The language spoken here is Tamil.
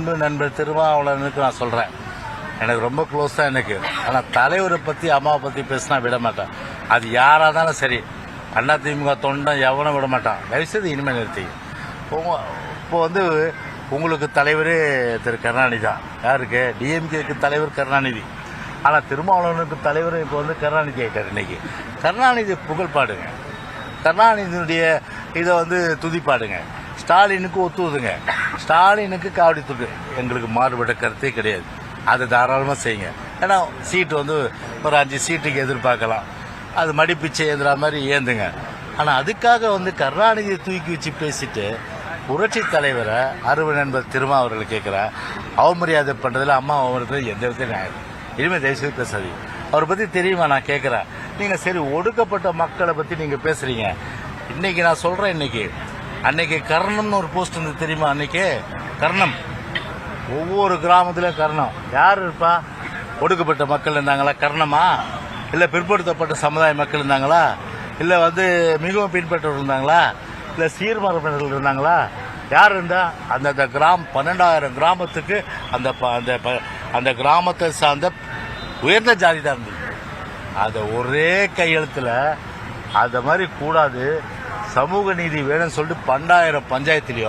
அன்பு நண்பர் திருமாவளவனுக்கு நான் சொல்கிறேன் எனக்கு ரொம்ப க்ளோஸ் தான் எனக்கு. ஆனால் தலைவரை பற்றி அம்மாவை பற்றி பேசினா விட மாட்டேன். அது யாராக இருந்தாலும் சரி அண்ணா திமுக தொண்டன் எவனும் விட மாட்டான். தயவுசெய்து இனிமேல் நிறுத்தி. இப்போ வந்து உங்களுக்கு தலைவர் திரு கருணாநிதி தான். யாருக்கு? டிஎம்கேக்கு தலைவர் கருணாநிதி. ஆனால் திருமாவளவனுக்கு தலைவர் இப்போ வந்து கருணாநிதி ஆகிட்டார் இன்னைக்கு. கருணாநிதி புகழ் பாடுங்க. கருணாநிதியினுடைய இதை வந்து துதிப்பாடுங்க. ஸ்டாலினுக்கு ஒத்துவதுங்க ஸ்டாலினுக்கு காவடி எங்களுக்கு மாறுபட்ட கருத்தே கிடையாது. அதை தாராளமாக செய்யுங்க. ஏன்னா சீட்டு வந்து ஒரு அஞ்சு சீட்டுக்கு எதிர்பார்க்கலாம். அது மடிப்பிச்சை ஏந்துற மாதிரி ஏந்துங்க. ஆனால் அதுக்காக வந்து கருணாநிதியை தூக்கி வச்சு பேசிட்டு புரட்சி தலைவரை அறுவை நண்பர் திருமா அவர்கள் கேட்குறேன் அவமரியாதை பண்ணுறதுல அம்மா அவமரியாதை எந்த விதத்தையும் நியாயம் இனிமேல் தயவுசெய்து பேசாதீங்க. அவரை பற்றி தெரியுமா நான் கேட்குறேன் நீங்கள் சரி ஒடுக்கப்பட்ட மக்களை பற்றி நீங்கள் பேசுகிறீங்க இன்னைக்கு நான் சொல்கிறேன் இன்றைக்கி அன்னைக்கு கர்ணம்னு ஒரு போஸ்ட் இருந்தது தெரியுமா அன்னைக்கு? கர்ணம். ஒவ்வொரு கிராமத்திலையும் கர்ணம். யார் இருப்பா? ஒடுக்கப்பட்ட மக்கள் இருந்தாங்களா? கர்ணமா? இல்லை பிற்படுத்தப்பட்ட சமுதாய மக்கள் இருந்தாங்களா? இல்லை வந்து மிகவும் பின்பற்றவர் இருந்தாங்களா? இல்லை சீர்மரப்பினர்கள் இருந்தாங்களா? யார் இருந்தா? அந்தந்த கிராம் பன்னெண்டாயிரம் கிராமத்துக்கு அந்த ப- அந்த ப- அந்த கிராமத்தை சார்ந்த உயர்ந்த ஜாதி தான் இருந்தது. அதை ஒரே கையெழுத்தில் அந்த மாதிரி கூடாது. சமூக நீதி வேணும்னு சொல்லிட்டு பண்டாயிரம் பஞ்சாயத்துலேயும்